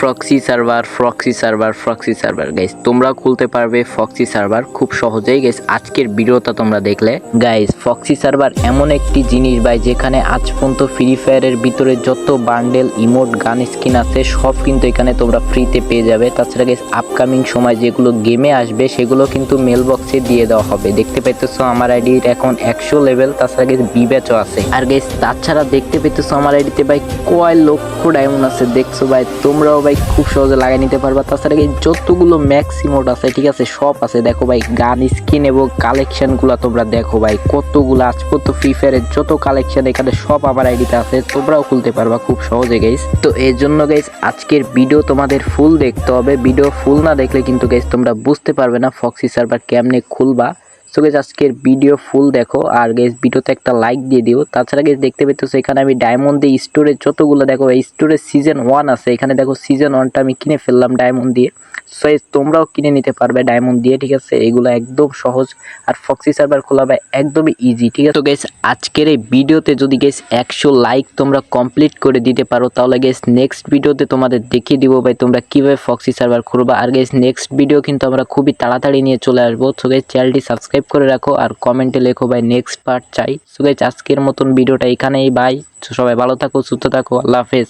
Proxy server proxy server proxy server guys তোমরা খুলতে পারবে ফক্সি সার্ভার খুব সহজেই। গাইস আজকের ভিডিওটা তোমরা দেখলে। গাইস ফক্সি সার্ভার এমন একটি জিনিস ভাই, যেখানে আজ পর্যন্ত ফ্রি ফায়ারের ভিতরে যত বান্ডেল ইমোট গান স্কিন আছে, সব কিন্তু এখানে তোমরা ফ্রিতে পেয়ে যাবে। তাছাড়া গাইস আপকামিং সময় যেগুলো গেমে আসবে, সেগুলো কিন্তু মেল বক্সে দিয়ে দেওয়া হবে। দেখতে পাইতেছো আমার আইডির এখন একশো লেভেল তাছাড়া গাইস বিবেচও আছে। আর গাইস তাছাড়া দেখতে পেতেছো আমার আইডিতে ভাই কয় লক্ষ ডায়মন্ড আছে। দেখছ ভাই, তোমরাও ভাই খুব সহজে লাগাই নিতে পারবা। তাছাড়া এই যতগুলো ম্যাক্সিমোট আছে, ঠিক আছে, সব আছে। দেখো ভাই, গান স্কিন এবং কালেকশনগুলা তোমরা দেখো ভাই, কতগুলো আজ পর্যন্ত ফ্রি ফায়ারের যত কালেকশন এখানে সব আমার আইডিতে আছে। তোমরাও খুলতে পারবা খুব সহজে গাইস তো এর জন্য গাইস আজকের ভিডিও তোমাদের ফুল দেখতে হবে। ভিডিও ফুল না দেখলে কিন্তু গাইস তোমরা বুঝতে পারবে না ফক্সি সার্ভার কেমনে খুলবা। সো গেস আজকের ভিডিও ফুল দেখো। আর গেস ভিডিওতে একটা লাইক দিয়ে দিও। তাছাড়া গেস দেখতে পেতো এখানে আমি ডায়মন্ড দিয়ে স্টোরেজ যতগুলো, দেখো, এই স্টোরেজ সিজন ওয়ান আছে। এখানে দেখো সিজন ওয়ানটা আমি কিনে ফেললাম ডায়মন্ড দিয়ে। সো তোমরাও কিনে নিতে পারবে ডায়মন্ড দিয়ে, ঠিক আছে? এগুলো একদম সহজ আর ফক্সি সার্ভার খোলা একদমই ইজি ঠিক আছে? তো গেস আজকের এই ভিডিওতে যদি গেস একশো লাইক তোমরা কমপ্লিট করে দিতে পারো, তাহলে গেস নেক্সট ভিডিওতে তোমাদের দেখিয়ে দিব ভাই তোমরা কীভাবে ফক্সি সার্ভার খুলবা। আর গেস নেক্সট ভিডিও কিন্তু আমরা খুবই তাড়াতাড়ি নিয়ে চলে আসব। তো গেস চ্যানেলটি সাবস্ক্রাইব করে রাখো আর কমেন্টে লেখো ভাই নেক্সট পার্ট চাই। সো গেস আজকের মতন ভিডিওটা এখানেই বাই সবাই ভালো থাকো, সুস্থ থাকো, আল্লাহ হাফেজ।